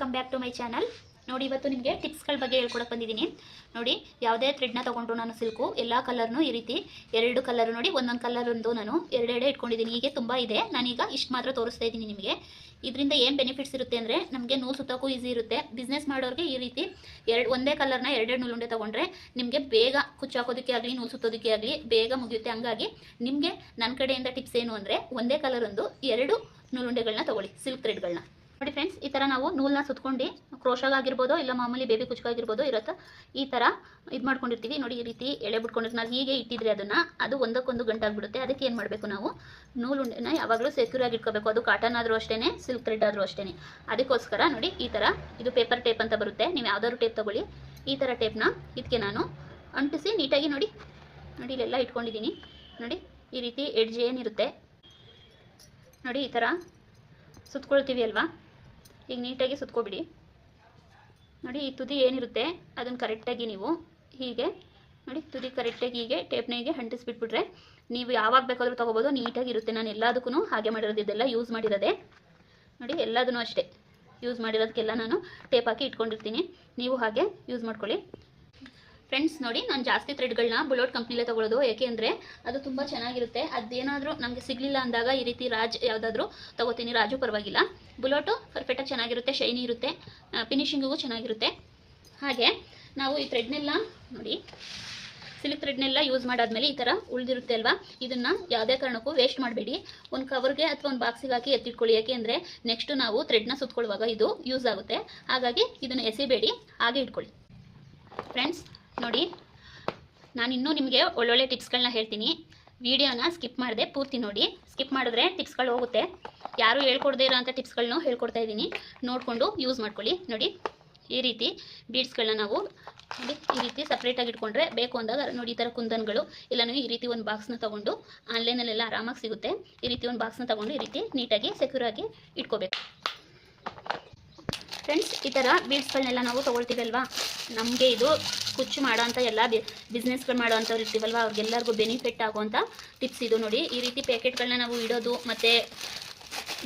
Welcome back to my channel ನೋಡಿ, ಇವತ್ತು ನಿಮಗೆ ಟಿಪ್ಸ್ಗಳ ಬಗ್ಗೆ ಹೇಳ್ಕೊಡಕ್ಕೆ ಬಂದಿದ್ದೀನಿ. ನೋಡಿ, ಯಾವುದೇ ಥ್ರೆಡ್ನ ತೊಗೊಂಡು ನಾನು ಸಿಲ್ಕು ಎಲ್ಲ ಕಲರ್ನು ಈ ರೀತಿ ಎರಡು ಕಲರ್ ನೋಡಿ, ಒಂದೊಂದು ಕಲರ್ ಒಂದು ನಾನು ಎರಡೆರಡೆ ಇಟ್ಕೊಂಡಿದ್ದೀನಿ. ಹೀಗೆ ತುಂಬ ಇದೆ. ನಾನೀಗ ಇಷ್ಟು ಮಾತ್ರ ತೋರಿಸ್ತಾ ಇದ್ದೀನಿ ನಿಮಗೆ. ಇದರಿಂದ ಏನು ಬೆನಿಫಿಟ್ಸ್ ಇರುತ್ತೆ ಅಂದರೆ, ನಮಗೆ ನೂಲು ಸುತ್ತೋಕ್ಕೂ ಈಸಿ ಇರುತ್ತೆ. ಬಿಸ್ನೆಸ್ ಮಾಡೋರಿಗೆ ಈ ರೀತಿ ಎರಡು, ಒಂದೇ ಕಲರ್ನ ಎರಡೆರಡು ನೂಲುಂಡೆ ತೊಗೊಂಡ್ರೆ ನಿಮಗೆ ಬೇಗ ಕುಚ್ಚಾಕೋದಕ್ಕೆ ಆಗಲಿ, ನೂಲು ಸುತ್ತೋದಕ್ಕೆ ಆಗಲಿ, ಬೇಗ ಮುಗಿಯುತ್ತೆ. ಹಂಗಾಗಿ ನಿಮಗೆ ನನ್ನ ಕಡೆಯಿಂದ ಟಿಪ್ಸ್ ಏನು ಅಂದರೆ, ಒಂದೇ ಕಲರ್ ಒಂದು ಎರಡು ನೂಲುಂಡೆಗಳನ್ನ ತಗೊಳ್ಳಿ ಸಿಲ್ಕ್ ಥ್ರೆಡ್ಗಳನ್ನ ನೋಡಿ ಫ್ರೆಂಡ್ಸ್ ಈ ಥರ ನಾವು ನೂಲನ್ನ ಸುತ್ಕೊಂಡು ಕ್ರೋಶಾಗಿರ್ಬೋದು ಇಲ್ಲ ಮಾಮೂಲಿ ಬೇಬಿ ಕುಚ್ಕಾಗಿರ್ಬೋದು ಇರುತ್ತೆ, ಈ ಥರ ಇದು ಮಾಡ್ಕೊಂಡಿರ್ತೀವಿ. ನೋಡಿ ಈ ರೀತಿ ಎಳೆ ಬಿಟ್ಕೊಂಡಿರ್ತೀವಿ. ನಾವು ಹೀಗೆ ಇಟ್ಟಿದ್ರೆ ಅದನ್ನು ಅದು ಒಂದಕ್ಕೊಂದು ಗಂಟಾಗ್ಬಿಡುತ್ತೆ. ಅದಕ್ಕೆ ಏನು ಮಾಡಬೇಕು ನಾವು? ನೂಲುಂಡೆನ ಯಾವಾಗಲೂ ಸೆಕ್ಯೂರ್ ಆಗಿ ಇಟ್ಕೋಬೇಕು. ಅದು ಕಾಟನ್ ಆದರೂ ಅಷ್ಟೇ ಸಿಲ್ಕ್ ಥ್ರೆಡ್ ಆದರೂ ಅಷ್ಟೇ ಅದಕ್ಕೋಸ್ಕರ ನೋಡಿ ಈ ಥರ ಇದು ಪೇಪರ್ ಟೇಪ್ ಅಂತ ಬರುತ್ತೆ. ನೀವು ಯಾವ್ದಾದ್ರು ಟೇಪ್ ತೊಗೊಳ್ಳಿ. ಈ ಥರ ಟೇಪ್ನ ಇದಕ್ಕೆ ನಾನು ಅಂಟಿಸಿ ನೀಟಾಗಿ ನೋಡಿ ನೋಡಿ ಇಲ್ಲೆಲ್ಲ ಇಟ್ಕೊಂಡಿದ್ದೀನಿ ನೋಡಿ ಈ ರೀತಿ ಎಡ್ಜ್ ಏನಿರುತ್ತೆ. ನೋಡಿ ಈ ಥರ ಸುತ್ಕೊಳ್ತೀವಿ ಅಲ್ವಾ? ಈಗ ನೀಟಾಗಿ ಸುತ್ಕೊಬಿಡಿ. ನೋಡಿ, ಈ ತುದಿ ಏನಿರುತ್ತೆ, ಅದನ್ನು ಕರೆಕ್ಟಾಗಿ ನೀವು ಹೀಗೆ, ನೋಡಿ, ತುದಿ ಕರೆಕ್ಟಾಗಿ ಹೀಗೆ ಟೇಪ್ನ ಹೀಗೆ ಅಂಟಿಸ್ಬಿಟ್ಬಿಟ್ರೆ ನೀವು ಯಾವಾಗ ಬೇಕಾದರೂ ತೊಗೋಬೋದು, ನೀಟಾಗಿ ಇರುತ್ತೆ. ನಾನು ಎಲ್ಲದಕ್ಕೂ ಹಾಗೆ ಮಾಡಿರೋದು ಯೂಸ್ ಮಾಡಿರೋದೆ. ನೋಡಿ ಎಲ್ಲದೂ ಅಷ್ಟೇ. ಯೂಸ್ ಮಾಡಿರೋದಕ್ಕೆಲ್ಲ ನಾನು ಟೇಪ್ ಹಾಕಿ ಇಟ್ಕೊಂಡಿರ್ತೀನಿ. ನೀವು ಹಾಗೆ ಯೂಸ್ ಮಾಡ್ಕೊಳ್ಳಿ. ಫ್ರೆಂಡ್ಸ್ ನೋಡಿ, ನಾನು ಜಾಸ್ತಿ ಥ್ರೆಡ್ಗಳನ್ನ ಬುಲೋಟ್ ಕಂಪ್ನಿಲೇ ತಗೊಳ್ಳೋದು ಯಾಕೆಂದರೆ ಅಂದರೆ, ಅದು ತುಂಬ ಚೆನ್ನಾಗಿರುತ್ತೆ. ಅದೇನಾದರೂ ನಮಗೆ ಸಿಗಲಿಲ್ಲ ಅಂದಾಗ ಈ ರೀತಿ ರಾಜ್ ಯಾವುದಾದ್ರೂ ತೊಗೋತೀನಿ. ರಾಜು ಪರವಾಗಿಲ್ಲ. ಬುಲೋಟು ಪರ್ಫೆಕ್ಟಾಗಿ ಚೆನ್ನಾಗಿರುತ್ತೆ ಶೈನಿ ಇರುತ್ತೆ. ಫಿನಿಷಿಂಗಿಗೂ ಚೆನ್ನಾಗಿರುತ್ತೆ. ಹಾಗೆ, ನಾವು ಈ ಥ್ರೆಡ್ನೆಲ್ಲ ನೋಡಿ ಸಿಲ್ಕ್ ಥ್ರೆಡ್ನೆಲ್ಲ ಯೂಸ್ ಮಾಡಾದ್ಮೇಲೆ ಈ ಥರ ಉಳಿದಿರುತ್ತೆ ಅಲ್ವಾ? ಇದನ್ನು ಯಾವುದೇ ಕಾರಣಕ್ಕೂ ವೇಸ್ಟ್ ಮಾಡಬೇಡಿ. ಒಂದು ಕವರ್ಗೆ ಅಥವಾ ಒಂದು ಬಾಕ್ಸಿಗೆ ಹಾಕಿ ಎತ್ತಿಟ್ಕೊಳ್ಳಿ. ಯಾಕೆ ಅಂದರೆ ನೆಕ್ಸ್ಟು ನಾವು ಥ್ರೆಡ್ನ ಸುತ್ಕೊಳ್ಳುವಾಗ ಇದು ಯೂಸ್ ಆಗುತ್ತೆ. ಹಾಗಾಗಿ ಇದನ್ನು ಎಸಿಬೇಡಿ. ಹಾಗೆ ಇಟ್ಕೊಳ್ಳಿ. ಫ್ರೆಂಡ್ಸ್ ನೋಡಿ. ನಾನು ಇನ್ನೂ ನಿಮಗೆ ಒಳ್ಳೊಳ್ಳೆ ಟಿಪ್ಸ್ಗಳನ್ನ ಹೇಳ್ತೀನಿ. ವಿಡಿಯೋನ ಸ್ಕಿಪ್ ಮಾಡಿದೆ ಪೂರ್ತಿ ನೋಡಿ. ಸ್ಕಿಪ್ ಮಾಡಿದ್ರೆ ಟಿಪ್ಸ್ಗಳು ಹೋಗುತ್ತೆ. ಯಾರು ಹೇಳ್ಕೊಡ್ದೇ ಇರೋಂಥ ಟಿಪ್ಸ್ಗಳನ್ನೂ ಹೇಳ್ಕೊಡ್ತಾ ಇದ್ದೀನಿ. ನೋಡಿಕೊಂಡು ಯೂಸ್ ಮಾಡ್ಕೊಳ್ಳಿ. ನೋಡಿ, ಈ ರೀತಿ ಬೀಡ್ಸ್ಗಳನ್ನ ನಾವು ನೋಡಿ, ಈ ರೀತಿ ಸಪ್ರೇಟಾಗಿ ಇಟ್ಕೊಂಡ್ರೆ ಬೇಕು ಅಂದಾಗ ನೋಡಿ, ಈ ಥರ ಕುಂದನ್ಗಳು ಇಲ್ಲನೂ ಈ ರೀತಿ ಒಂದು ಬಾಕ್ಸ್ನ ತೊಗೊಂಡು ಆನ್ಲೈನಲ್ಲೆಲ್ಲ ಆರಾಮಾಗಿ ಸಿಗುತ್ತೆ. ಈ ರೀತಿ ಒಂದು ಬಾಕ್ಸ್ನ ತೊಗೊಂಡು ಈ ರೀತಿ ನೀಟಾಗಿ ಸೆಕ್ಯೂರಾಗಿ ಇಟ್ಕೋಬೇಕು. ಫ್ರೆಂಡ್ಸ್ ಈ ಥರ ಬೀಡ್ಸ್ಗಳನ್ನೆಲ್ಲ ನಾವು ತೊಗೊಳ್ತೀವಲ್ವಾ? ನಮಗೆ ಇದು ಕುಚ್ಚು ಮಾಡೋವಂಥ ಎಲ್ಲ ಬಿಸ್ನೆಸ್ಗಳು ಮಾಡೋವಂಥವ್ರು ಇರ್ತೀವಲ್ವ? ಅವ್ರಿಗೆಲ್ಲರಿಗೂ ಬೆನಿಫಿಟ್ ಆಗುವಂಥ ಟಿಪ್ಸ್ ಇದು ನೋಡಿ. ಈ ರೀತಿ ಪ್ಯಾಕೆಟ್ಗಳನ್ನ ನಾವು ಇಡೋದು ಮತ್ತು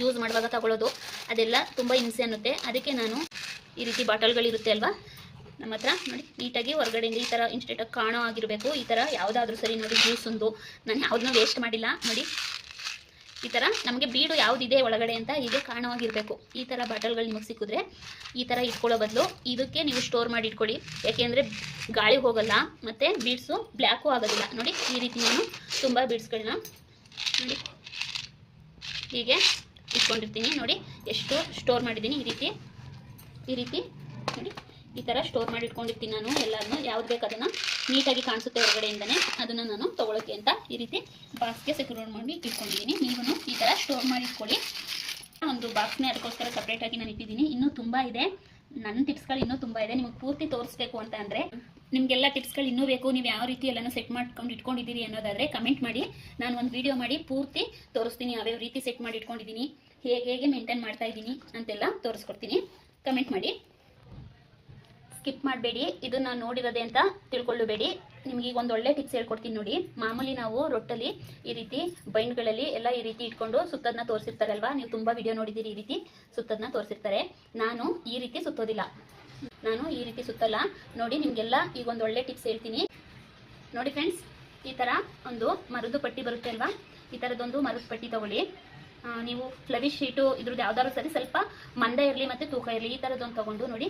ಯೂಸ್ ಮಾಡುವಾಗ ತಗೊಳ್ಳೋದು ಅದೆಲ್ಲ ತುಂಬ ಹಿಂಸೆ ಅನ್ನುತ್ತೆ. ಅದಕ್ಕೆ ನಾನು ಈ ರೀತಿ ಬಾಟಲ್ಗಳಿರುತ್ತೆ ಅಲ್ವಾ? ನಮ್ಮ ಹತ್ರ ನೋಡಿ, ನೀಟಾಗಿ ಹೊರಗಡೆಯಿಂದ ಈ ಥರ ಇನ್ಸ್ಟೆಂಟಾಗಿ ಕಾಣೋ ಆಗಿರಬೇಕು ಈ ಥರ ಯಾವುದಾದ್ರೂ ಸರಿ ನೋಡಿ, ಜ್ಯೂಸ್ ಒಂದು. ನಾನು ಯಾವುದನ್ನೂ ವೇಸ್ಟ್ ಮಾಡಿಲ್ಲ. ನೋಡಿ ಈ ಥರ ನಮಗೆ ಬೀಡು ಯಾವುದಿದೆ ಒಳಗಡೆ ಅಂತ ಹೀಗೆ ಕಾಣುವಾಗಿರಬೇಕು. ಈ ಥರ ಬಾಟಲ್ಗಳು ನಿಮಗೆ ಸಿಕ್ಕಿದ್ರೆ ಈ ಥರ ಇಟ್ಕೊಳ್ಳೋ ಬದಲು ಇದಕ್ಕೆ ನೀವು ಸ್ಟೋರ್ ಮಾಡಿ ಇಟ್ಕೊಳ್ಳಿ. ಯಾಕೆಂದರೆ ಗಾಳಿ ಹೋಗಲ್ಲ ಮತ್ತು ಬೀಡ್ಸು ಬ್ಲ್ಯಾಕು ಆಗೋದಿಲ್ಲ. ನೋಡಿ ಈ ರೀತಿ ನಾನು ತುಂಬ ಬೀಡ್ಸ್ಗಳನ್ನ ನೋಡಿ ಹೀಗೆ ಇಟ್ಕೊಂಡಿರ್ತೀನಿ. ನೋಡಿ ಎಷ್ಟು ಸ್ಟೋರ್ ಮಾಡಿದ್ದೀನಿ ಈ ರೀತಿ. ಈ ರೀತಿ ಈ ಥರ ಸ್ಟೋರ್ ಮಾಡಿ ಇಟ್ಕೊಂಡಿರ್ತೀನಿ ನಾನು. ಎಲ್ಲಾನು ಯಾವ್ದು ಬೇಕು ಅದನ್ನು ನೀಟಾಗಿ ಕಾಣಿಸುತ್ತೆ ಹೊರಗಡೆಯಿಂದನೇ ಅದನ್ನು ನಾನು ತೊಗೊಳಕ್ಕೆ ಅಂತ ಈ ರೀತಿ ಬಾಕ್ಸ್ಗೆ ಸೆಕ್ಯೂರ್ ಮಾಡಿ ಇಟ್ಕೊಂಡಿದ್ದೀನಿ. ನೀವು ಈ ಥರ ಸ್ಟೋರ್ ಮಾಡಿ ಇಟ್ಕೊಳ್ಳಿ. ಒಂದು ಬಾಕ್ಸ್ನೇ ಅದಕ್ಕೋಸ್ಕರ ಸಪ್ರೇಟಾಗಿ ನಾನು ಇಟ್ಟಿದ್ದೀನಿ. ಇನ್ನೂ ತುಂಬ ಇದೆ. ನನ್ನ ಟಿಪ್ಸ್ಗಳು ಇನ್ನೂ ತುಂಬ ಇದೆ. ನಿಮಗೆ ಪೂರ್ತಿ ತೋರಿಸ್ಬೇಕು ಅಂತ ಅಂದರೆ ನಿಮಗೆಲ್ಲ ಟಿಪ್ಸ್ಗಳು ಇನ್ನೂ ಬೇಕು. ನೀವು ಯಾವ ರೀತಿ ಎಲ್ಲನೂ ಸೆಟ್ ಮಾಡ್ಕೊಂಡು ಇಟ್ಕೊಂಡಿದ್ದೀರಿ ಅನ್ನೋದಾದರೆ ಕಮೆಂಟ್ ಮಾಡಿ. ನಾನು ಒಂದು ವಿಡಿಯೋ ಮಾಡಿ ಪೂರ್ತಿ ತೋರಿಸ್ತೀನಿ ಯಾವ್ಯಾವ ರೀತಿ ಸೆಟ್ ಮಾಡಿ ಇಟ್ಕೊಂಡಿದ್ದೀನಿ, ಹೇಗೆ ಹೇಗೆ ಮೇಂಟೈನ್ ಮಾಡ್ತಾ ಇದ್ದೀನಿ ಅಂತೆಲ್ಲ ತೋರಿಸ್ಕೊಡ್ತೀನಿ. ಕಮೆಂಟ್ ಮಾಡಿ. ಸ್ಕಿಪ್ ಮಾಡಬೇಡಿ. ಇದು ನಾನು ನೋಡಿರೋದೆ ಅಂತ ತಿಳ್ಕೊಳ್ಳಬೇಡಿ. ನಿಮಗೆ ಈಗ ಒಂದು ಒಳ್ಳೆ ಟಿಪ್ಸ್ ಹೇಳ್ಕೊಡ್ತೀನಿ ನೋಡಿ. ಮಾಮೂಲಿ ನಾವು ರೊಟ್ಟಲ್ಲಿ ಈ ರೀತಿ ಬೈಂಡ್ಗಳಲ್ಲಿ ಎಲ್ಲ ಈ ರೀತಿ ಇಟ್ಕೊಂಡು ಸುತ್ತದನ್ನ ತೋರಿಸಿರ್ತಾರಲ್ವಾ? ನೀವು ತುಂಬ ವಿಡಿಯೋ ನೋಡಿದ್ದೀರಿ ಈ ರೀತಿ ಸುತ್ತದನ್ನ ತೋರಿಸಿರ್ತಾರೆ. ನಾನು ಈ ರೀತಿ ಸುತ್ತೋದಿಲ್ಲ. ನಾನು ಈ ರೀತಿ ಸುತ್ತಲ್ಲ. ನೋಡಿ, ನಿಮಗೆಲ್ಲ ಈಗ ಒಂದು ಒಳ್ಳೆ ಟಿಪ್ಸ್ ಹೇಳ್ತೀನಿ. ನೋಡಿ ಫ್ರೆಂಡ್ಸ್ ಈ ಥರ ಒಂದು ಮರದ ಪಟ್ಟಿ ಬರುತ್ತೆ ಅಲ್ವಾ? ಈ ತರದೊಂದು ಮರದ ಪಟ್ಟಿ ತಗೊಳ್ಳಿ. ನೀವು ಫ್ಲವಿ ಶೀಟು ಇದ್ರದ್ದು ಯಾವ್ದಾದ್ರು ಸರಿ ಸ್ವಲ್ಪ ಮಂದ ಇರಲಿ ಮತ್ತು ತೂಕ ಇರಲಿ, ಈ ತರದೊಂದು ತಗೊಂಡು ನೋಡಿ.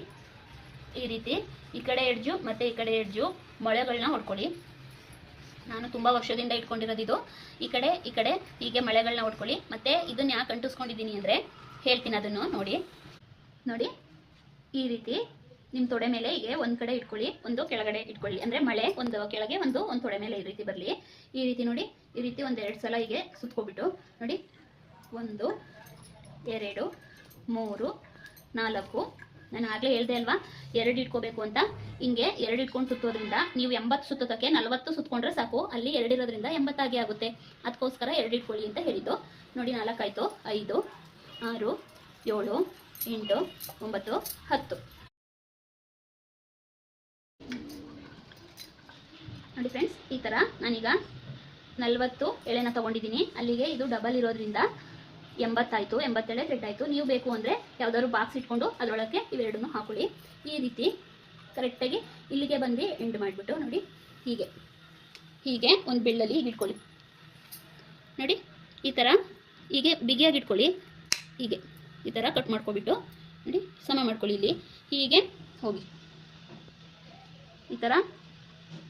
ಈ ರೀತಿ ಈ ಕಡೆ ಎಡ್ಜು, ಮತ್ತು ಈ ಕಡೆ ಎಡ್ಜು ಮೊಳೆಗಳನ್ನ ಹೊಡ್ಕೊಳ್ಳಿ. ನಾನು ತುಂಬ ವರ್ಷದಿಂದ ಇಟ್ಕೊಂಡಿರೋದು ಈ ಕಡೆ ಈ ಕಡೆ ಹೀಗೆ ಮಳೆಗಳನ್ನ ಹೊಡ್ಕೊಳ್ಳಿ. ಮತ್ತು ಇದನ್ನ ಯಾಕೆ ಅಂಟಿಸ್ಕೊಂಡಿದ್ದೀನಿ ಅಂದರೆ ಹೇಳ್ತೀನಿ ಅದನ್ನು ನೋಡಿ. ನೋಡಿ, ಈ ರೀತಿ ನಿಮ್ಮ ತೊಡೆ ಮೇಲೆ ಹೀಗೆ ಒಂದು ಕಡೆ ಇಟ್ಕೊಳ್ಳಿ, ಒಂದು ಕೆಳಗಡೆ ಇಟ್ಕೊಳ್ಳಿ. ಅಂದರೆ ಮಳೆ ಒಂದು ಕೆಳಗೆ ಒಂದು ಒಂದು ತೊಡೆ ಮೇಲೆ ಈ ರೀತಿ ಬರಲಿ. ಈ ರೀತಿ ನೋಡಿ, ಈ ರೀತಿ ಒಂದು ಎರಡು ಸಲ ಹೀಗೆ ಸುತ್ಕೊಬಿಟ್ಟು ನೋಡಿ. ಒಂದು, ಎರಡು, ಮೂರು, ನಾಲ್ಕು ನಾನು ಆಗಲೇ ಹೇಳ್ದೆ ಅಲ್ವಾ? ಎರಡು ಇಟ್ಕೋಬೇಕು ಅಂತ. ಹಿಂಗೆ ಎರಡು ಇಟ್ಕೊಂಡು ಸುತ್ತೋದ್ರಿಂದ ನೀವು ಎಂಬತ್ತು ಸುತ್ತೋದಕ್ಕೆ ನಲವತ್ತು ಸುತ್ಕೊಂಡ್ರೆ ಸಾಕು. ಅಲ್ಲಿ ಎರಡಿರೋದ್ರಿಂದ ಎಂಬತ್ತಾಗಿ ಆಗುತ್ತೆ. ಅದಕ್ಕೋಸ್ಕರ ಎರಡು ಇಟ್ಕೊಳ್ಳಿ ಅಂತ ಹೇಳಿದ್ದು. ನೋಡಿ ನಾಲ್ಕಾಯ್ತು. ಐದು, ಆರು, ಏಳು, ಎಂಟು, ಒಂಬತ್ತು, ಹತ್ತು. ನೋಡಿ ಫ್ರೆಂಡ್ಸ್ ಈ ಥರ ನಾನೀಗ ನಲವತ್ತು ಎಳೆನ ತಗೊಂಡಿದ್ದೀನಿ. ಅಲ್ಲಿಗೆ ಇದು ಡಬಲ್ ಇರೋದ್ರಿಂದ ಎಂಬತ್ತಾಯಿತು, ಎಂಬತ್ತೇಳೆ ಥ್ರೆಡ್ ಆಯಿತು ನೀವು ಬೇಕು ಅಂದರೆ ಯಾವ್ದಾದ್ರು ಬಾಕ್ಸ್ ಇಟ್ಕೊಂಡು ಅದರೊಳಗೆ ಇವೆರಡನ್ನೂ ಹಾಕೊಳ್ಳಿ. ಈ ರೀತಿ ಕರೆಕ್ಟಾಗಿ ಇಲ್ಲಿಗೆ ಬಂದು ಎಂಡ್ ಮಾಡಿಬಿಟ್ಟು ನೋಡಿ. ಹೀಗೆ. ಹೀಗೆ ಒಂದು ಬೆಳ್ಳಲ್ಲಿ ಹೀಗೆ ಇಟ್ಕೊಳ್ಳಿ. ನೋಡಿ, ಈ ಥರ ಹೀಗೆ ಬಿಗಿಯಾಗಿ ಇಟ್ಕೊಳ್ಳಿ. ಹೀಗೆ. ಈ ಥರ ಕಟ್ ಮಾಡ್ಕೊಬಿಟ್ಟು ನೋಡಿ, ಸಮ ಮಾಡ್ಕೊಳ್ಳಿ ಇಲ್ಲಿ. ಹೀಗೆ ಹೋಗಿ. ಈ ಥರ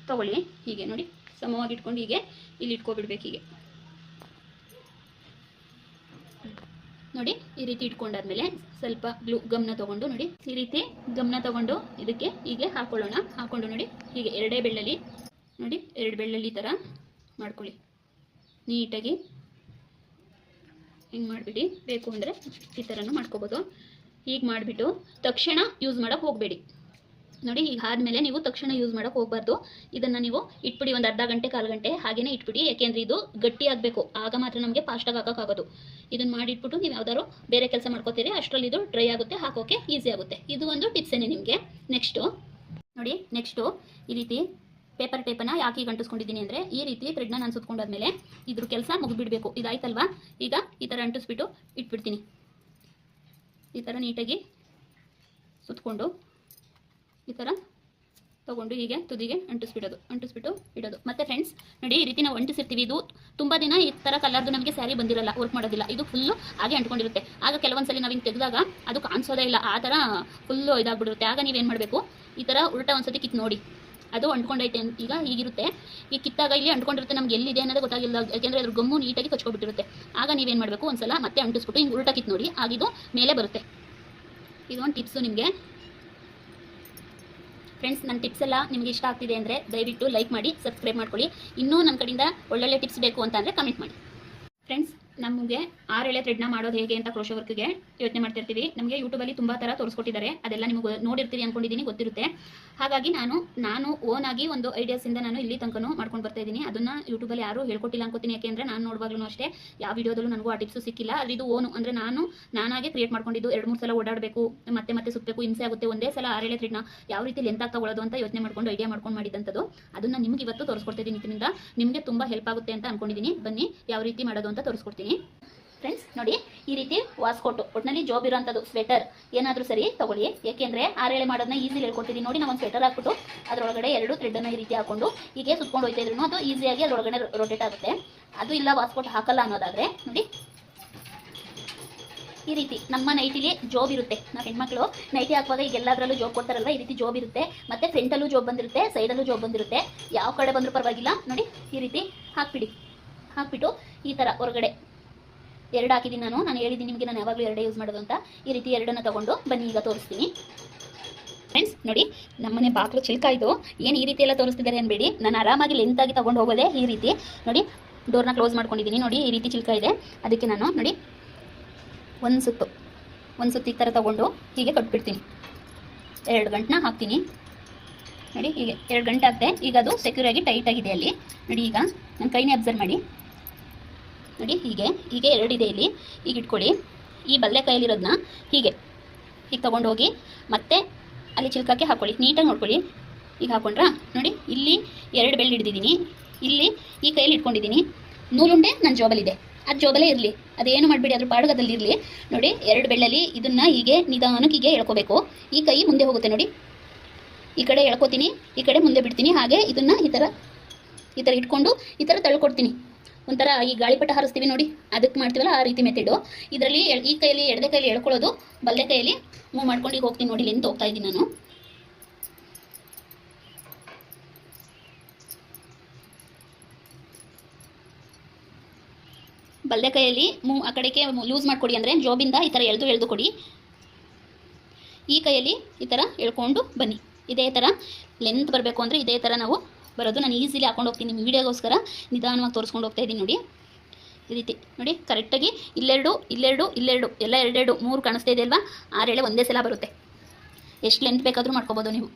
ತಗೊಳ್ಳಿ. ಹೀಗೆ ನೋಡಿ, ಸಮವಾಗಿ ಇಟ್ಕೊಂಡು ಹೀಗೆ ಇಲ್ಲಿ ಇಟ್ಕೊಬಿಡ್ಬೇಕು ಹೀಗೆ. ನೋಡಿ, ಈ ರೀತಿ ಇಟ್ಕೊಂಡಾದ್ಮೇಲೆ ಸ್ವಲ್ಪ ಗ್ಲೂ, ಗಮ್ನ ತಗೊಂಡು ನೋಡಿ, ಈ ರೀತಿ ಗಮ್ನ ತಗೊಂಡು ಇದಕ್ಕೆ ಹೀಗೆ ಹಾಕೊಳ್ಳೋಣ. ಹಾಕೊಂಡು ನೋಡಿ, ಹೀಗೆ ಎರಡೇ ಬೆಳ್ಳಲ್ಲಿ, ನೋಡಿ, ಎರಡು ಬೆಳ್ಳಲ್ಲಿ ಥರ ಮಾಡ್ಕೊಳ್ಳಿ. ನೀಟಾಗಿ ಹಿಂಗೆ ಮಾಡಿಬಿಡಿ. ಬೇಕು ಅಂದರೆ ಈ ಥರನೂ ಮಾಡ್ಕೋಬೋದು. ಹೀಗೆ ಮಾಡಿಬಿಟ್ಟು ತಕ್ಷಣ ಯೂಸ್ ಮಾಡೋಕ್ಕೆ ಹೋಗಬೇಡಿ. ನೋಡಿ, ಈಗ ಆದಮೇಲೆ ನೀವು ತಕ್ಷಣ ಯೂಸ್ ಮಾಡೋಕೆ ಹೋಗಬಾರ್ದು. ಇದನ್ನು ನೀವು ಇಟ್ಬಿಡಿ, ಒಂದು ಅರ್ಧ ಗಂಟೆ, ಕಾಲು ಗಂಟೆ ಹಾಗೇನೇ ಇಟ್ಬಿಡಿ. ಯಾಕೆಂದರೆ ಇದು ಗಟ್ಟಿ ಆಗಬೇಕು. ಆಗ ಮಾತ್ರ ನಮಗೆ ಫಾಸ್ಟಾಗಿ ಹಾಕೋಕ್ಕಾಗೋದು ಇದನ್ನು ಮಾಡಿಟ್ಬಿಟ್ಟು ನೀವು ಯಾವ್ದಾದ್ರು ಬೇರೆ ಕೆಲಸ ಮಾಡ್ಕೋತೀರಿ, ಅಷ್ಟರಲ್ಲಿ ಇದು ಡ್ರೈ ಆಗುತ್ತೆ, ಹಾಕೋಕೆ ಈಸಿ ಆಗುತ್ತೆ. ಇದು ಒಂದು ಟಿಪ್ಸೇನೆ ನಿಮಗೆ. ನೆಕ್ಸ್ಟು ನೋಡಿ ನೆಕ್ಸ್ಟು ಈ ರೀತಿ ಪೇಪರ್ ಟೇಪನ್ನು ಯಾಕೆ ಅಂಟಿಸ್ಕೊಂಡಿದ್ದೀನಿ ಅಂದರೆ, ಈ ರೀತಿ ಥ್ರೆಡ್ನ ನಾನು ಸುತ್ಕೊಂಡಾದ್ಮೇಲೆ ಇದ್ರ ಕೆಲಸ ಮುಗಿಬಿಡಬೇಕು ಇದಾಯ್ತಲ್ವಾ? ಈಗ ಈ ಥರ ಅಂಟಿಸ್ಬಿಟ್ಟು ಇಟ್ಬಿಡ್ತೀನಿ. ಈ ಥರ ನೀಟಾಗಿ ಸುತ್ಕೊಂಡು ಈ ಥರ ತೊಗೊಂಡು ಹೀಗೆ ತುದಿಗೆ ಅಂಟಿಸ್ಬಿಡೋದು, ಅಂಟಿಸ್ಬಿಟ್ಟು ಇಡೋದು. ಮತ್ತೆ ಫ್ರೆಂಡ್ಸ್ ನೋಡಿ ಈ ರೀತಿ ನಾವು ಅಂಟಿಸಿರ್ತೀವಿ. ಇದು ತುಂಬ ದಿನ ಈ ಥರ ಕಲರ್ದು ನಮಗೆ ಸ್ಯಾರಿ ಬಂದಿರಲ್ಲ ವರ್ಕ್ ಮಾಡೋದಿಲ್ಲ. ಇದು ಫುಲ್ಲು ಹಾಗೆ ಅಂಟ್ಕೊಂಡಿರುತ್ತೆ. ಆಗ ಕೆಲವೊಂದ್ಸಲಿ ನಾವು ಹಿಂಗೆ ತೆಗೆದಾಗ ಅದು ಕಾಣಿಸೋದೇ ಇಲ್ಲ. ಆ ಥರ ಫುಲ್ಲು ಇದಾಗ್ಬಿಡುತ್ತೆ. ಆಗ ನೀವೇನು ಮಾಡಬೇಕು? ಈ ಥರ ಉಲ್ಟಾ ಒಂದ್ಸತಿ ಕಿತ್ತು ನೋಡಿ. ಅದು ಅಂಟ್ಕೊಂಡೈತೆ ಈಗ ಹೀಗಿರುತ್ತೆ. ಈ ಕಿತ್ತಾಗ ಇಲ್ಲಿ ಅಂಟ್ಕೊಂಡಿರುತ್ತೆ ನಮ್ಗೆ ಎಲ್ಲಿದೆ ಅನ್ನೋದು ಗೊತ್ತಾಗಿಲ್ಲ. ಯಾಕೆಂದರೆ ಅದ್ರ ಗಮ್ಮು ನೀಟಾಗಿ ಕಚ್ಕೊಬಿಟ್ಟಿರುತ್ತೆ. ಆಗ ನೀವೇನು ಮಾಡಬೇಕು? ಒಂದ್ಸಲ ಮತ್ತೆ ಅಂಟಿಸ್ಬಿಟ್ಟು ಹಿಂಗೆ ಉಲ್ಟಾ ಕಿತ್ತು ನೋಡಿ. ಆಗಿದು ಮೇಲೆ ಬರುತ್ತೆ. ಇದೊಂದು ಟಿಪ್ಸು ನಿಮಗೆ. ಫ್ರೆಂಡ್ಸ್ ನನ್ನ ಟಿಪ್ಸ್ ಎಲ್ಲ ನಿಮಗೆ ಇಷ್ಟ ಆಗ್ತಿದೆ ಅಂದರೆ ದಯವಿಟ್ಟು ಲೈಕ್ ಮಾಡಿ ಸಬ್ಸ್ಕ್ರೈಬ್ ಮಾಡ್ಕೊಳ್ಳಿ. ಇನ್ನೂ ನನ್ನ ಕಡೆಯಿಂದ ಒಳ್ಳೊಳ್ಳೆ ಟಿಪ್ಸ್ ಬೇಕು ಅಂತ ಅಂದರೆ ಕಮೆಂಟ್ ಮಾಡಿ. ಫ್ರೆಂಡ್ಸ್ ನಮಗೆ ಆರೆಳೆ ಥ್ರೆಡ್ನ ಮಾಡೋದು ಹೇಗೆ ಅಂತ ಕ್ರೋಶ ವರ್ಕ್ಗೆ ಯೋಚನೆ ಮಾಡ್ತಿರ್ತೀವಿ. ನಮಗೆ ಯೂಟ್ಯೂಬಲ್ಲಿ ತುಂಬ ಥರ ತೋರಿಸ್ಕೊಟ್ಟಿದ್ದಾರೆ. ಅದೆಲ್ಲ ನಿಮಗೆ ನೋಡಿರ್ತೀವಿ ಅಂದ್ಕೊಂಡಿದ್ದೀನಿ ಗೊತ್ತಿರುತ್ತೆ. ಹಾಗಾಗಿ ನಾನು ನಾನು ಓನ್ ಆಗಿ ಒಂದು ಐಡಿಯಾಸಿಂದ ನಾನು ಇಲ್ಲಿ ತನಕನೂ ಮಾಡ್ಕೊಂಡು ಬರ್ತಾ ಇದ್ದೀನಿ. ಅದನ್ನು ಯೂಟ್ಯೂಬಲ್ಲಿ ಯಾರೂ ಹೇಳ್ಕೊಟ್ಟಿಲ್ಲ ಅನ್ಕೋತೀನಿ. ಯಾಕೆಂದರೆ ನಾನು ನೋಡುವಾಗಲೂ ಅಷ್ಟೇ ಯಾವ ವಿಡಿಯೋದಲ್ಲೂ ನನಗೂ ಆ ಟಿಪ್ಸು ಸಿಕ್ಕಿಲ್ಲ. ಅದು ಇದು ಓನು ಅಂದರೆ ನಾನು, ನಾನಾಗೆ ಕ್ರಿಯೇಟ್ ಮಾಡ್ಕೊಂಡಿದ್ದು ಎರಡು ಮೂರು ಸಲ ಓಡಾಡಬೇಕು, ಮತ್ತೆ ಮತ್ತೆ ಸುತ್ತಬೇಕು ಹಿಂಸೆ ಆಗುತ್ತೆ. ಒಂದೇ ಸಲ ಆರೆಳೆ ಥ್ರೆಡ್ನ ಯಾವ ರೀತಿ ಲೆಂತ್ ತಗೊಳ್ಳೋದು ಅಂತ ಯೋಚನೆ ಮಾಡ್ಕೊಂಡು ಐಡಿಯಾ ಮಾಡ್ಕೊಂಡು ಮಾಡಿದಂಥದ್ದು, ಅದನ್ನು ನಿಮ್ಗೆ ಇವತ್ತು ತೋರಿಸ್ಕೊಡ್ತಿದ್ದೀನಿ ಇದರಿಂದ. ನಿಮಗೆ ತುಂಬ ಹೆಲ್ಪ್ ಆಗುತ್ತೆ ಅಂತ ಅನ್ಕೊಂಡಿದ್ದೀನಿ ಬನ್ನಿ, ಯಾವ ರೀತಿ ಮಾಡೋದು ಅಂತ ತೋರಿಸ್ಕೊಡ್ತೀನಿ. ಫ್ರೆಂಡ್ಸ್ ನೋಡಿ, ಈ ರೀತಿ ವಾಸ್ಕೋಟ್ ಒಟ್ಟಿನಲ್ಲಿ ಜಾಬ್ ಇರೋಂಥದ್ದು ಸ್ವೆಟರ್ ಏನಾದ್ರೂ ಸರಿ ತಗೊಳ್ಳಿ. ಯಾಕೆಂದ್ರೆ ಆರೇಳೆ ಮಾಡೋದನ್ನ ಈಸಿಲಿ ಹೇಳ್ಕೊಟ್ಟಿದ್ದೀನಿ ನೋಡಿ ನಾವು ಒಂದು ಸ್ವೆಟರ್ ಹಾಕ್ಬಿಟ್ಟು ಅದರೊಳಗಡೆ ಎರಡು ಥ್ರೆಡ್ಡನ್ನು ಈ ರೀತಿ ಹಾಕೊಂಡು, ಹೀಗೆ ಸುತ್ಕೊಂಡು ಹೋಯ್ತಾ ಇದ್ರು ಅದು ಈಸಿಯಾಗಿ ಅದರೊಳಗಡೆ ರೊಟೇಟ್ ಆಗುತ್ತೆ. ಅದು ಇಲ್ಲ ವಾಸ್ಕೋಟ್ ಹಾಕಲ್ಲ ಅನ್ನೋದಾದ್ರೆ, ನೋಡಿ. ಈ ರೀತಿ ನಮ್ಮ ನೈಟಿಲಿ ಜಾಬ್ ಇರುತ್ತೆ. ನಾವು ಹೆಣ್ಮಕ್ಳು ನೈಟಿ ಹಾಕುವಾಗ ಈಗ ಎಲ್ಲದರಲ್ಲೂ ಜೋಬ್ ಕೊಡ್ತಾರಲ್ವ? ಈ ರೀತಿ ಜೋಬ್ ಇರುತ್ತೆ. ಮತ್ತೆ ಫ್ರಂಟಲ್ಲೂ ಜೋಬ್ ಬಂದಿರುತ್ತೆ ಸೈಡಲ್ಲೂ ಜೋಬ್ ಬಂದಿರುತ್ತೆ. ಯಾವ ಕಡೆ ಬಂದರೂ ಪರವಾಗಿಲ್ಲ. ನೋಡಿ, ಈ ರೀತಿ ಹಾಕ್ಬಿಡಿ. ಹಾಕ್ಬಿಟ್ಟು ಈ ಥರ ಹೊರಗಡೆ ಎರಡು ಹಾಕಿದ್ದೀನಿ ನಾನು. ನಾನು ಹೇಳಿದ್ದೀನಿ ನಿಮಗೆ ನಾನು ಯಾವಾಗಲೂ ಎರಡೇ ಯೂಸ್ ಮಾಡೋದು ಅಂತ. ಈ ರೀತಿ ಎರಡನ್ನು ತಗೊಂಡು ಬನ್ನಿ, ಈಗ ತೋರಿಸ್ತೀನಿ. ಫ್ರೆಂಡ್ಸ್ ನೋಡಿ, ನಮ್ಮನೆ ಬಾಕ್ಲು ಚಿಲ್ಕ ಇದು. ಏನು ಈ ರೀತಿ ಎಲ್ಲ ತೋರಿಸ್ತಿದ್ದಾರೆ ಅನ್ಬೇಡಿ. ನಾನು ಆರಾಮಾಗಿ ಲೆಂತಾಗಿ ತಗೊಂಡು ಹೋಗೋದೇ ಈ ರೀತಿ. ನೋಡಿ ಡೋರ್ನ ಕ್ಲೋಸ್ ಮಾಡ್ಕೊಂಡಿದ್ದೀನಿ ನೋಡಿ, ಈ ರೀತಿ ಚಿಲ್ಕ ಇದೆ. ಅದಕ್ಕೆ ನಾನು, ನೋಡಿ, ಒಂದು ಸುತ್ತು. ಒಂದು ಸುತ್ತು ಈ ಥರ ತಗೊಂಡು ಹೀಗೆ ಕಟ್ಬಿಡ್ತೀನಿ. ಎರಡು ಗಂಟನ್ನ ಹಾಕ್ತೀನಿ. ನೋಡಿ, ಹೀಗೆ ಎರಡು ಗಂಟೆ ಆಗ್ತದೆ ಈಗ ಅದು ಸೆಕ್ಯೂರ್ ಆಗಿ ಟೈಟ್ ಆಗಿದೆ ಅಲ್ಲಿ. ನೋಡಿ, ಈಗ ನನ್ನ ಕೈನೇ ಅಬ್ಸರ್ವ್ ಮಾಡಿ. ನೋಡಿ, ಹೀಗೆ ಹೀಗೆ ಎರಡಿದೆ ಇಲ್ಲಿ. ಈಗ ಇಟ್ಕೊಳ್ಳಿ. ಈ ಬಲ್ಲೆ ಕೈಯಲ್ಲಿರೋದನ್ನ ಹೀಗೆ ಹೀಗೆ ತೊಗೊಂಡೋಗಿ ಮತ್ತೆ ಅಲ್ಲಿ ಚಿಲ್ಕಕ್ಕೆ ಹಾಕ್ಕೊಳ್ಳಿ ನೀಟಾಗಿ ನೋಡ್ಕೊಳ್ಳಿ. ಈಗ ಹಾಕೊಂಡ್ರಾ? ನೋಡಿ, ಇಲ್ಲಿ ಎರಡು ಬೆಳ್ಳು ಹಿಡಿದಿದ್ದೀನಿ. ಇಲ್ಲಿ ಈ ಕೈಯಲ್ಲಿ ಇಟ್ಕೊಂಡಿದ್ದೀನಿ. ನೂಲುಂಡೆ ನನ್ನ ಜೋಬಲಿದೆ. ಅದು ಜೋಬಲ್ಲೇ ಇರಲಿ. ಅದೇನು ಮಾಡಿಬಿಡಿ, ಅದ್ರ ಪಾಡುಗದಲ್ಲಿರಲಿ ನೋಡಿ, ಎರಡು ಬೆಳ್ಳಲ್ಲಿ ಇದನ್ನು ಹೀಗೆ ನಿಧಾನಕ್ಕೆ ಹೀಗೆ ಎಳ್ಕೋಬೇಕು. ಈ ಕೈ ಮುಂದೆ ಹೋಗುತ್ತೆ ನೋಡಿ. ಈ ಕಡೆ ಎಳ್ಕೊತೀನಿ, ಈ ಕಡೆ ಮುಂದೆ ಬಿಡ್ತೀನಿ. ಹಾಗೆ ಇದನ್ನು ಈ ಥರ ಈ ಥರ ಇಟ್ಕೊಂಡು ಈ ಥರ ತಳ್ಕೊಡ್ತೀನಿ. ಒಂಥರ ಈ ಗಾಳಿಪಟ ಹಾರಿಸ್ತೀವಿ ನೋಡಿ ಅದಕ್ಕೆ ಮಾಡ್ತೀವಲ್ಲ ಆ ರೀತಿ ಮೆಥಡು ಇದರಲ್ಲಿ ಈ ಕೈಯಲ್ಲಿ, ಎಡದೆ ಕೈಯಲ್ಲಿ ಎಳ್ಕೊಳ್ಳೋದು ಬಲ್ಲೆ ಕೈಯಲ್ಲಿ ಮೂವ್ ಮಾಡ್ಕೊಂಡು ಈಗ ಹೋಗ್ತೀನಿ ನೋಡಿ ಲೆಂತ್ ಹೋಗ್ತಾ ಇದ್ದೀನಿ ನಾನು. ಬಲ್ಲೆ ಕೈಯಲ್ಲಿ ಮೂ ಆ ಕಡೆಗೆ ಲೂಸ್ ಮಾಡಿಕೊಡಿ ಅಂದರೆ ಜೋಬಿಂದ ಈ ಥರ ಎಳೆದು ಎಳೆದು ಕೊಡಿ. ಈ ಕೈಯಲ್ಲಿ ಈ ಥರ ಎಳ್ಕೊಂಡು ಬನ್ನಿ. ಇದೇ ಥರ ಲೆಂತ್ ಬರಬೇಕು ಅಂದರೆ ಇದೇ ಥರ ನಾವು ಬರೋದು. ನಾನು ಈಸಿಲಿ ಹಾಕೊಂಡು ಹೋಗ್ತೀನಿ. ನಿಮ್ಮ ವೀಡಿಯೋಗೋಸ್ಕರ ನಿಧಾನವಾಗಿ ತೋರಿಸ್ಕೊಂಡು ಹೋಗ್ತಾ ಇದ್ದೀನಿ ನೋಡಿ. ಈ ರೀತಿ ನೋಡಿ, ಕರೆಕ್ಟಾಗಿ ಇಲ್ಲೆರಡು ಇಲ್ಲೆರಡು ಇಲ್ಲೆರಡು, ಎಲ್ಲ ಎರಡೆರಡು, ಮೂರು ಕಾಣಿಸ್ತಾ ಇದೆ ಅಲ್ವಾ? ಆರೇಳೆ ಒಂದೇ ಸಲ ಬರುತ್ತೆ. ಎಷ್ಟು ಲೆಂತ್ ಬೇಕಾದರೂ ಮಾಡ್ಕೋಬೋದು ನೀವು.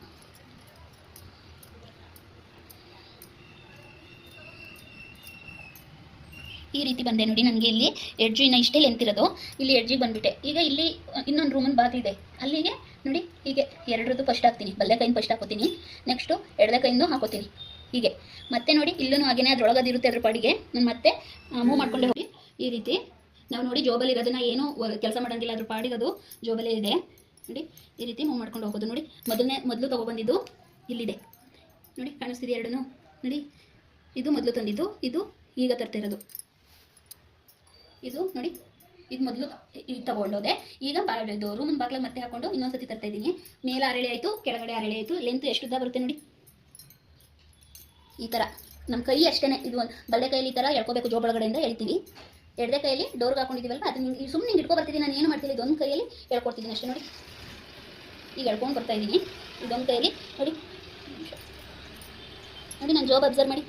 ಈ ರೀತಿ ಬಂದೆ ನೋಡಿ, ನನಗೆ ಇಲ್ಲಿ ಎಡ್ಜು ಇನ್ನು ಇಷ್ಟೇ ಲೆಂತ್ ಇರೋದು. ಇಲ್ಲಿ ಎಡ್ಜಿಗೆ ಬಂದುಬಿಟ್ಟೆ. ಈಗ ಇಲ್ಲಿ, ಇನ್ನೊಂದು ರೂಮನ್ ಇದೆ. ಅಲ್ಲಿಗೆ ನೋಡಿ, ಹೀಗೆ ಎರಡರದ್ದು ಫಸ್ಟ್ ಹಾಕ್ತೀನಿ. ಬಲ್ಲೆ ಕೈಯಿಂದ ಫಸ್ಟ್ ಹಾಕೋತೀನಿ. ನೆಕ್ಸ್ಟು ಎಡದ ಕೈಯಿಂದ ಹಾಕೋತೀನಿ. ಹೀಗೆ. ಮತ್ತೆ ನೋಡಿ ಇಲ್ಲೂ ಹಾಗೇನೆ ಅದ್ರೊಳಗೆ ಅದಿರುತ್ತೆ ಅದ್ರ ಪಾಡಿಗೆ. ನಾನು ಮತ್ತೆ ಮೂವ್ ಮಾಡ್ಕೊಂಡೆ ಹೋಗಿ. ಈ ರೀತಿ. ನಾವು ನೋಡಿ ಜೋಬಲ್ಲಿ ಇರೋದನ್ನ ಏನು ಕೆಲಸ ಮಾಡೋಂಗಿಲ್ಲ ಅದ್ರ ಪಾಡಿಗೆ ಅದು ಜೋಬಲೇ ಇದೆ. ನೋಡಿ ಈ ರೀತಿ ಮೂವ್ ಮಾಡ್ಕೊಂಡು ಹೋಗೋದು. ನೋಡಿ ಮೊದಲನೇ ಮೊದಲು ತಗೊಬಂದಿದ್ದು ಇಲ್ಲಿದೆ. ನೋಡಿ ಕಾಣಿಸ್ತಿದೆ ಎರಡೂ ನೋಡಿ ಇದು ಮೊದಲು ತಂದಿದ್ದು ಇದು ಈಗ ತರ್ತಿರೋದು ಇದು ನೋಡಿ ಇದು ಮೊದಲು ಇದು ತಗೊಂಡೋದೆ. ಈಗ ಬಾ ಇದು ರೂಮಿನ ಬಾಗ್ಲಾಗ ಮತ್ತೆ ಹಾಕೊಂಡು ಇನ್ನೊಂದ್ಸತಿ ತರ್ತಾ ಇದ್ದೀನಿ. ಮೇಲೆ ಅರಳಿ ಆಯಿತು ಕೆಳಗಡೆ ಅರಳಿ ಆಯಿತು. ಲೆಂತ್ ಎಷ್ಟು ಉದ್ದ ಬರುತ್ತೆ ನೋಡಿ. ಈ ಥರ ನಮ್ಮ ಕೈ ಅಷ್ಟೇ ಇದು ಒಂದು ಬಲ್ಲೆ ಕೈಯಲ್ಲಿ ಈ ಥರ ಎಳ್ಕೋಬೇಕು ಜೋಬ್ ಒಳಗಡೆಯಿಂದ ಹೇಳ್ತೀವಿ ಎರಡೇ ಕೈಯಲ್ಲಿ ಡೋರ್ಗೆ ಹಾಕೊಂಡಿದ್ದೀವಲ್ಲ ಅದು ನಿಂಗೆ ಸುಮ್ಮನೆ ಹಿಂಗೆ ಇಟ್ಕೊ ಬರ್ತಿದ್ದೀನಿ ನಾನು ಏನು ಮಾಡ್ತೀನಿ ಇದೊಂದು ಕೈಯಲ್ಲಿ ಎಳ್ಕೊಡ್ತಿದ್ದೀನಿ ಅಷ್ಟೇ ನೋಡಿ. ಈಗ ಎಳ್ಕೊಂಡು ಬರ್ತಾ ಇದ್ದೀನಿ ಇದೊಂದು ಕೈಯಲ್ಲಿ ನೋಡಿ. ನೋಡಿ, ನಾನು ಜೋಬ್ ಅಬ್ಸರ್ವ್ ಮಾಡಿ.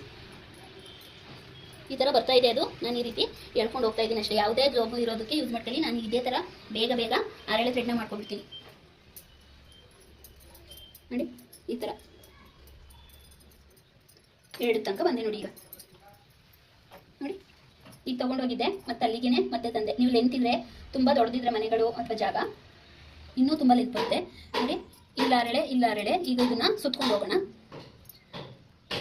ಈ ಥರ ಬರ್ತಾ ಇದೆ ಅದು. ನಾನು ಈ ರೀತಿ ಎಳ್ಕೊಂಡು ಹೋಗ್ತಾ ಇದ್ದೀನಿ ಅಷ್ಟೇ. ಯಾವುದೇ ಜಾಬ್ ಇರೋದಕ್ಕೆ ಯೂಸ್ ಮಾಡ್ಕೊಳ್ಳಿ. ನಾನು ಇದೇ ಥರ ಬೇಗ ಬೇಗ ಅರಳೆ ಥ್ರೆಡ್ನ ಮಾಡ್ಕೊಂಡ್ಬಿಡ್ತೀನಿ. ನೋಡಿ, ಈ ಥರ ಎರಡು ತನಕ ಬಂದೆ ನೋಡಿ ಈಗ. ನೋಡಿ, ಈಗ ತೊಗೊಂಡೋಗಿದ್ದೆ ಮತ್ತೆ ಅಲ್ಲಿಗೇನೆ ಮತ್ತೆ ತಂದೆ. ನೀವು ಲೆಂತ್ ಇದ್ರೆ ತುಂಬ ದೊಡ್ಡದಿದ್ರೆ ಮನೆಗಳು ಅಥವಾ ಜಾಗ ಇನ್ನೂ ತುಂಬ ಲೆಂತ್ ಬರುತ್ತೆ. ನೋಡಿ, ಇಲ್ಲ ಅರಳೆ ಇಲ್ಲ ಅರಳೆ, ಈಗ ಇದನ್ನ ಸುತ್ಕೊಂಡು ಹೋಗೋಣ.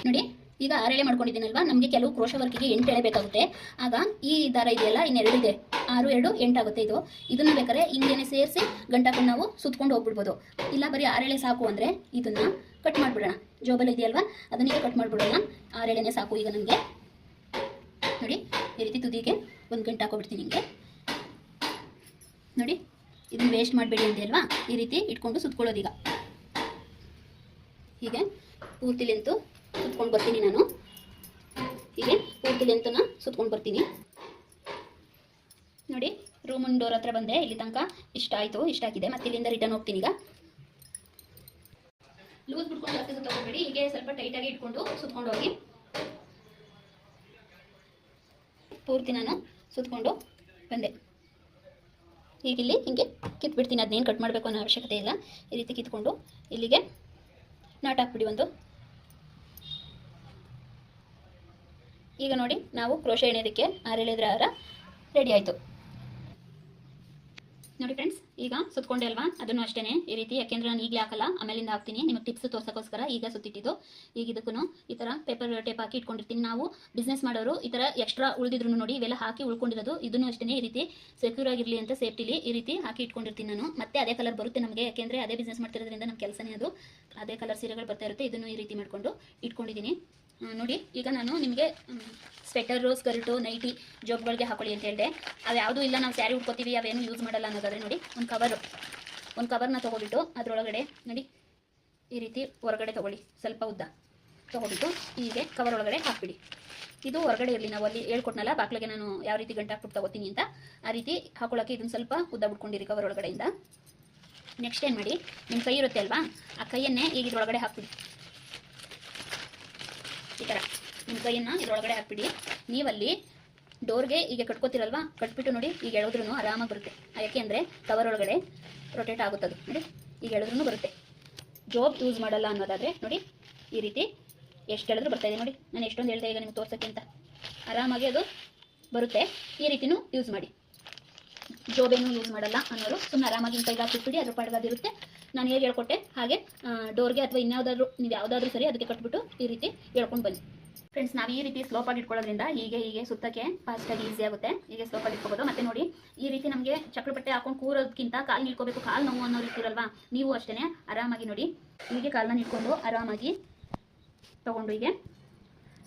ನೋಡಿ, ಈಗ ಆರಳೆ ಮಾಡ್ಕೊಂಡಿದ್ದೀನಲ್ವಾ? ನಮಗೆ ಕೆಲವು ಕ್ರೋಶ ವರ್ಕಿಗೆ ಎಂಟು ಎಳೆ ಬೇಕಾಗುತ್ತೆ. ಆಗ ಈ ದಾರ ಇದೆಯಲ್ಲ, ಇನ್ನೆರಡು ಇದೆ. ಆರು, ಎರಡು ಎಂಟಾಗುತ್ತೆ ಇದು. ಇದನ್ನು ಬೇಕಾದ್ರೆ ಹಿಂಗೇನೆ ಸೇರಿಸಿ ಗಂಟಾಕೊಂಡು ನಾವು ಸುತ್ಕೊಂಡು ಹೋಗ್ಬಿಡ್ಬೋದು. ಇಲ್ಲ, ಬರೀ ಆರಳೆ ಸಾಕು ಅಂದರೆ ಇದನ್ನ ಕಟ್ ಮಾಡಿಬಿಡೋಣ. ಜೋಬಲ್ ಇದೆಯಲ್ವಾ? ಅದನ್ನೀಗ ಕಟ್ ಮಾಡಿಬಿಡೋಣ. ಆರೆಳೆನೇ ಸಾಕು ಈಗ ನನಗೆ ನೋಡಿ, ಈ ರೀತಿ ತುದಿಗೆ ಒಂದು ಗಂಟೆ ಹಾಕೊಬಿಡ್ತೀನಿ ನಿಮಗೆ. ನೋಡಿ, ಇದನ್ನ ವೇಸ್ಟ್ ಮಾಡಬೇಡಿ ಅಂತೆಲ್ವಾ ಈ ರೀತಿ ಇಟ್ಕೊಂಡು ಸುತ್ಕೊಳ್ಳೋದೀಗ. ಹೀಗೆ ಪೂರ್ತಿ ಲೆಂತು ಸುತ್ಕೊಂಡು ಬರ್ತೀನಿ ನಾನು. ಹೀಗೆ ಪೂರ್ತಿ ಲೆಂತನ್ನ ಸುತ್ಕೊಂಡು ಬರ್ತೀನಿ. ನೋಡಿ ರೂಮ್ ಡೋರ್ ಹತ್ರ ಬಂದೆ. ಇಲ್ಲಿ ತನಕ ಇಷ್ಟ ಆಯಿತು ಇಷ್ಟ ಆಗಿದೆ ಮತ್ತೆ ಇಲ್ಲಿಂದ ರಿಟರ್ನ್ ಹೋಗ್ತೀನಿ ಈಗ. ಲೂಸ್ ಬಿಟ್ಕೊಂಡು ಜಾಸ್ತಿ ಸುತ್ತಕೋಬೇಡಿ ಹೀಗೆ ಸ್ವಲ್ಪ ಟೈಟಾಗಿ ಇಟ್ಕೊಂಡು ಸುತ್ಕೊಂಡು ಹೋಗಿ ಪೂರ್ತಿ ನಾನು ಸುತ್ಕೊಂಡು ಬಂದೆ. ಈಗ ಇಲ್ಲಿ ಹಿಂಗೆ ಕಿತ್ಬಿಡ್ತೀನಿ. ಅದನ್ನೇನು ಕಟ್ ಮಾಡಬೇಕು ಅನ್ನೋ ಅವಶ್ಯಕತೆ ಇಲ್ಲ. ಈ ರೀತಿ ಕಿತ್ಕೊಂಡು ಇಲ್ಲಿಗೆ ನಾಟ್ ಹಾಕ್ಬಿಡಿ ಒಂದು. ಈಗ ನೋಡಿ, ನಾವು ಕ್ರೋಶ ಎಣೆಯೋದಕ್ಕೆ ಆರೆಳೆದ್ರ ಹಾರ ರೆಡಿ ಆಯಿತು. ನೋಡಿ ಫ್ರೆಂಡ್ಸ್ ಈಗ ಸುತ್ತಕೊಂಡೆ ಅಲ್ವಾ? ಅದನ್ನು ಅಷ್ಟೇ ಈ ರೀತಿ ಯಾಕೆಂದ್ರೆ ನಾನು ಈಗಲೇ ಹಾಕಲ್ಲ, ಆಮೇಲಿಂದ ಹಾಕ್ತೀನಿ. ನಿಮಗೆ ಟಿಪ್ಸ್ ತೋರ್ಸೋಕ್ಕೋಸ್ಕರ ಈಗ ಸುತ್ತಿಟ್ಟಿದ್ದು. ಈಗ ಇದಕ್ಕೂ ಈ ಥರ ಪೇಪರ್ ಟೇಪ್ ಹಾಕಿ ಇಟ್ಕೊಂಡಿರ್ತೀನಿ. ನಾವು ಬಿಸ್ನೆಸ್ ಮಾಡೋರು ಈ ಥರ ಎಕ್ಸ್ಟ್ರಾ ಉಳಿದಿದ್ರು ನೋಡಿ, ಇವೆಲ್ಲ ಹಾಕಿ ಉಳ್ಕೊಂಡಿರೋದು, ಇದನ್ನು ಅಷ್ಟೇ ಈ ರೀತಿ ಸೆಕ್ಯೂರ್ ಆಗಿರಲಿ ಅಂತ ಸೇಫ್ಟಿಲಿ ಈ ರೀತಿ ಹಾಕಿ ಇಟ್ಕೊಂಡಿರ್ತೀನಿ ನಾನು. ಮತ್ತೆ ಅದೇ ಕಲರ್ ಬರುತ್ತೆ ನಮಗೆ. ಯಾಕೆಂದರೆ ಅದೇ ಬಿಸ್ನೆಸ್ ಮಾಡ್ತಿರೋದ್ರಿಂದ ನಮ್ಮ ಕೆಲಸನೇ ಅದು. ಅದೇ ಕಲರ್ ಸೀರೆಗಳು ಬರ್ತಾ ಇರುತ್ತೆ. ಇದನ್ನು ಈ ರೀತಿ ಮಾಡಿಕೊಂಡು ಇಟ್ಕೊಂಡಿದ್ದೀನಿ. ನೋಡಿ, ಈಗ ನಾನು ನಿಮಗೆ ಸ್ವೆಟರ್ ರೋಸ್ ಸ್ಕರ್ಟು ನೈಟಿ ಜೋಬ್ಗಳಿಗೆ ಹಾಕೊಳ್ಳಿ ಅಂತ ಹೇಳಿದೆ. ಅವು ಯಾವುದೂ ಇಲ್ಲ, ನಾವು ಸ್ಯಾರಿ ಉಟ್ಕೋತೀವಿ, ಅವೇನು ಯೂಸ್ ಮಾಡಲ್ಲ ಅನ್ನೋದಾದ್ರೆ ನೋಡಿ, ಒಂದು ಕವರು ಒಂದು ಕವರ್ನ ತೊಗೊಬಿಟ್ಟು ಅದರೊಳಗಡೆ, ನೋಡಿ, ಈ ರೀತಿ ಹೊರಗಡೆ ತೊಗೊಳ್ಳಿ, ಸ್ವಲ್ಪ ಉದ್ದ. ತೊಗೊಬಿಟ್ಟು ಹೀಗೆ ಕವರ್ ಒಳಗಡೆ ಹಾಕ್ಬಿಡಿ. ಇದು ಹೊರಗಡೆ ಇರಲಿ, ನಾವು ಅಲ್ಲಿ ಹೇಳ್ಕೊಟ್ನಲ್ಲ, ಬಾಕ್ಲಿಗೆ ನಾನು ಯಾವ ರೀತಿ ಗಂಟೆ ಹಾಕ್ಬಿಟ್ಟು ತಗೋತೀನಿ ಅಂತ, ಆ ರೀತಿ ಹಾಕೊಳ್ಳೋಕೆ ಇದನ್ನು ಸ್ವಲ್ಪ ಉದ್ದ ಬಿಟ್ಕೊಂಡಿರಿ ಕವರ್ ಒಳಗಡೆಯಿಂದ. ನೆಕ್ಸ್ಟ್ ಏನು ಮಾಡಿ ನಿಮ್ಮ ಕೈ ಇರುತ್ತೆ ಅಲ್ವಾ? ಆ ಕೈಯನ್ನೇ ಈಗ ಇದ್ರೊಳಗಡೆ ಹಾಕ್ಬಿಡಿ. ಈ ಥರ ನಿಮ್ಮ ಕೈಯನ್ನ ಇದ್ರೊಳಗಡೆ ಹಾಕ್ಬಿಡಿ. ನೀವಲ್ಲಿ ಡೋರ್ಗೆ ಈಗ ಕಟ್ಕೋತಿರಲ್ವಾ? ಕಟ್ಬಿಟ್ಟು ನೋಡಿ, ಈಗ ಎಳೆದ್ರೂ ಆರಾಮಾಗಿ ಬರುತ್ತೆ. ಯಾಕೆ ಅಂದರೆ ಕವರ್ ಒಳಗಡೆ ರೊಟೇಟ್ ಆಗುತ್ತದು. ನೋಡಿ, ಈಗ ಎಳೆದ್ರೂ ಬರುತ್ತೆ. ಜೋಬ್ ಯೂಸ್ ಮಾಡಲ್ಲ ಅನ್ನೋದಾದರೆ ನೋಡಿ, ಈ ರೀತಿ ಎಷ್ಟು ಹೇಳಿದ್ರು ಬರ್ತಾ ಇದೆ ನೋಡಿ. ನಾನು ಎಷ್ಟೊಂದು ಹೇಳ್ದೆ ಈಗ ನಿಮ್ಗೆ ತೋರ್ಸೋಕ್ಕೆ ಅಂತ. ಆರಾಮಾಗಿ ಅದು ಬರುತ್ತೆ. ಈ ರೀತಿನೂ ಯೂಸ್ ಮಾಡಿ. ಜೋಬೇನು ಯೂಸ್ ಮಾಡಲ್ಲ ಅನ್ನೋರು. ಸುಮ್ಮನೆ ಆರಾಮಾಗಿ ನಿಮ್ಮ ಕೈಗೆ ಹಾಕಿಬಿಡಿ ಅದ್ರ ಪಾಡ್ಗಾದಿರುತ್ತೆ. ನಾನು ಹೇಗೆ ಹೇಳ್ಕೊಟ್ಟೆ ಹಾಗೆ ಡೋರ್ಗೆ ಅಥವಾ ಇನ್ಯಾವುದಾದ್ರೂ, ನೀವು ಯಾವುದಾದ್ರೂ ಸರಿ ಅದಕ್ಕೆ ಕಟ್ಬಿಟ್ಟು ಈ ರೀತಿ ಹೇಳ್ಕೊಂಡು ಬನ್ನಿ. ಫ್ರೆಂಡ್ಸ್ ನಾವು ಈ ರೀತಿ ಸ್ಲೋಪಾಗಿ ಇಟ್ಕೊಳ್ಳೋದ್ರಿಂದ ಹೀಗೆ ಹೀಗೆ ಸುತ್ತಕ್ಕೆ ಫಾಸ್ಟಾಗಿ ಈಸಿ ಆಗುತ್ತೆ. ಹೀಗೆ ಸ್ಲೋಪಾಗಿ ಇಟ್ಕೋಬೋದು. ಮತ್ತೆ ನೋಡಿ, ಈ ರೀತಿ ನಮಗೆ ಚಕ್ರ ಬಟ್ಟೆ ಹಾಕೊಂಡು ಕೂರೋದಕ್ಕಿಂತ ಕಾಲು ನಿಲ್ಕೋಬೇಕು. ಕಾಲು ನೋವು ಅನ್ನೋರು ಇರ್ತೀರಲ್ವಾ ನೀವು ಅಷ್ಟೇ ಆರಾಮಾಗಿ ನೋಡಿ. ಹೀಗೆ ಕಾಲನ್ನ ನಿಟ್ಕೊಂಡು ಆರಾಮಾಗಿ ತೊಗೊಂಡು ಹೀಗೆ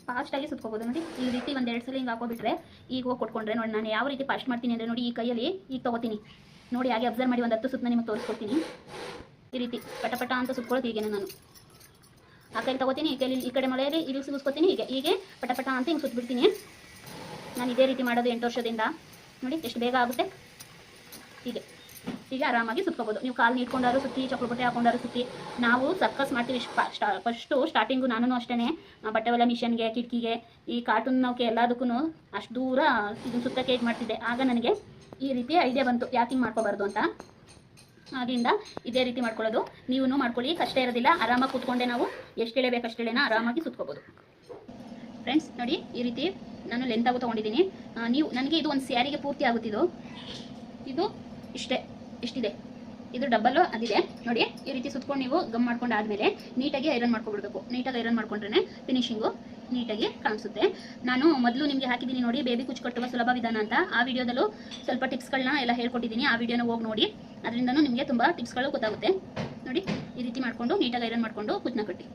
ಫಾಸ್ಟಾಗಿ ಸುತ್ಕೋಬೋದು ನೋಡಿ. ಈ ರೀತಿ ಒಂದು ಎರಡು ಸಲ ಹಿಂಗೆ ಹಾಕೋಬಿಟ್ರೆ ಈಗ ಹೋಗಿ ಕೊಟ್ಕೊಂಡ್ರೆ ನೋಡಿ ನಾನು ಯಾವ ರೀತಿ ಫಾಸ್ಟ್ ಮಾಡ್ತೀನಿ ಅಂದರೆ ನೋಡಿ ಈ ಕೈಯಲ್ಲಿ ಈಗ ತೊಗೋತೀನಿ. ನೋಡಿ ಹಾಗೆ ಅಬ್ಸರ್ವ್ ಮಾಡಿ ಒಂದು ಹತ್ತು ಸುತ್ತ ನಿಮಗೆ ತೋರಿಸ್ಕೊಡ್ತೀನಿ. ಈ ರೀತಿ ಪಟ ಅಂತ ಸುತ್ಕೊಳ್ಳೋದು ಹೀಗೆ ನಾನು. ಆ ಕೈಲಿ ತಗೋತೀನಿ, ಈ ಕೈಲಿ ಈ ಕಡೆ ಮಳೆಯಲ್ಲಿ ಇಲ್ಲಿ ಸಿಗಿಸ್ಕೊತೀನಿ ಹೀಗೆ ಹೀಗೆ ಪಟ ಅಂತ ಹಿಂಗೆ ಸುತ್ತಬಿಡ್ತೀನಿ ನಾನು ಇದೇ ರೀತಿ ಮಾಡೋದು ಎಂಟು ವರ್ಷದಿಂದ. ನೋಡಿ, ಎಷ್ಟು ಬೇಗ ಆಗುತ್ತೆ. ಹೀಗೆ. ಹೀಗೆ ಆರಾಮಾಗಿ ಸುತ್ಕೋಬೋದು. ನೀವು ಕಾಲು ನೀಡ್ಕೊಂಡಾರು ಸುತ್ತಿ ಚಕ್ರ ಬಟ್ಟೆ ಹಾಕೊಂಡಾರು ಸುತ್ತಿ, ನಾವು ಸರ್ಕಸ್ ಮಾಡ್ತೀವಿ ಫಸ್ಟು ಸ್ಟಾರ್ಟಿಂಗು ನಾನು ಅಷ್ಟೇ ಬಟ್ಟೆ ಒಲೆ ಮಿಷನ್ಗೆ ಕಿಟಕಿಗೆ, ಈ ಕಾರ್ಟೂನ್ ನೌಕೆ ಎಲ್ಲದಕ್ಕೂ ಅಷ್ಟು ದೂರ ಇದನ್ನು ಸುತ್ತ ಕೇಟ್ ಮಾಡ್ತಿದ್ದೆ. ಆಗ ನನಗೆ ಈ ರೀತಿ ಐಡಿಯಾ ಬಂತು. ಯಾಕಿಂಗ್ ಮಾಡ್ಕೋಬಾರ್ದು ಅಂತ? ಆಗಿಂದ ಇದೇ ರೀತಿ ಮಾಡ್ಕೊಳ್ಳೋದು. ನೀವು ಮಾಡ್ಕೊಳ್ಳಿ. ಕಷ್ಟ ಇರೋದಿಲ್ಲ. ಆರಾಮಾಗಿ ಕೂತ್ಕೊಂಡೆ ನಾವು. ಎಷ್ಟು ಎಳೆಬೇಕು ಅಷ್ಟು ಎಳೆನ ಆರಾಮಾಗಿ ಸುತ್ಕೋಬೋದು. ಫ್ರೆಂಡ್ಸ್ ನೋಡಿ ಈ ರೀತಿ ನಾನು ಲೆಂತಾಗೂ ತೊಗೊಂಡಿದ್ದೀನಿ. ನೀವು, ನನಗೆ ಇದು ಒಂದು ಸ್ಯಾರಿಗೆ ಪೂರ್ತಿ ಆಗುತ್ತಿದ್ದು ಇದು ಇಷ್ಟೇ. ಇಷ್ಟಿದೆ. ಇದು ಡಬ್ಬಲ್ಲು ಅದಿದೆ. ನೋಡಿ, ಈ ರೀತಿ ಸುತ್ಕೊಂಡು ನೀವು ಗಮ್ ಮಾಡ್ಕೊಂಡು ಆದಮೇಲೆ ನೀಟಾಗಿ ಐರನ್ ಮಾಡ್ಕೊಬಿಡ್ಬೇಕು. ನೀಟಾಗಿ ಐರನ್ ಮಾಡ್ಕೊಂಡ್ರೆ ಫಿನಿಶಿಂಗು ನೀಟಾಗಿ ಕಾಣಿಸುತ್ತೆ. ನಾನು ಮೊದಲು ನಿಮಗೆ ಹಾಕಿದ್ದೀನಿ ನೋಡಿ ಬೇಬಿ ಕುಚ್ಚು ಕಟ್ಟುವ ಸುಲಭ ವಿಧಾನ ಅಂತ. ಆ ವಿಡಿಯೋದಲ್ಲೂ ಸ್ವಲ್ಪ ಟಿಪ್ಸ್ಗಳನ್ನ ಎಲ್ಲ ಹೇಳ್ಕೊಟ್ಟಿದ್ದೀನಿ. ಆ ವಿಡಿಯೋನ ಹೋಗಿ ನೋಡಿ. ಅದರಿಂದನೂ ನಿಮಗೆ ತುಂಬ ಟಿಪ್ಸ್ಗಳು ಗೊತ್ತಾಗುತ್ತೆ. ನೋಡಿ, ಈ ರೀತಿ ಮಾಡಿಕೊಂಡು ನೀಟಾಗಿ ಐರನ್ ಮಾಡಿಕೊಂಡು ಕುಚ್ಚನ್ನ ಕಟ್ಟಿ.